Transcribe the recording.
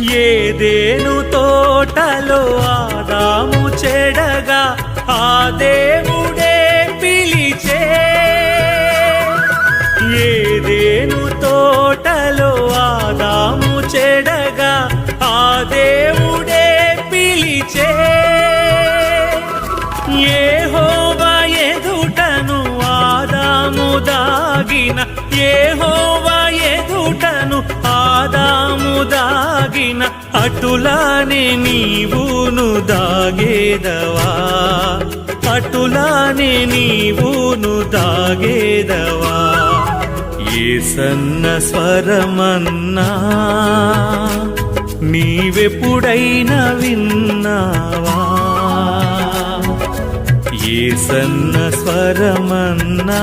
ఏదేను తోటలో ఆదాము చెడగా ఆ దేవుడే పిలిచే. ఏదేను తోటలో ఆదాము చెడగా ఆ దేవుడే పిలిచే. ఏ ఎదుటను ఆదాము దాగిన ఏ ఎదుటను ఆదాము దాగిన అటులానే నీవును దాగేదవా? అటులానే నీవును దాగేదవా? ఏ సన్న స్వరమన్నా నీవెప్పుడైనా విన్నావా? ఏ సన్న స్వరమన్నా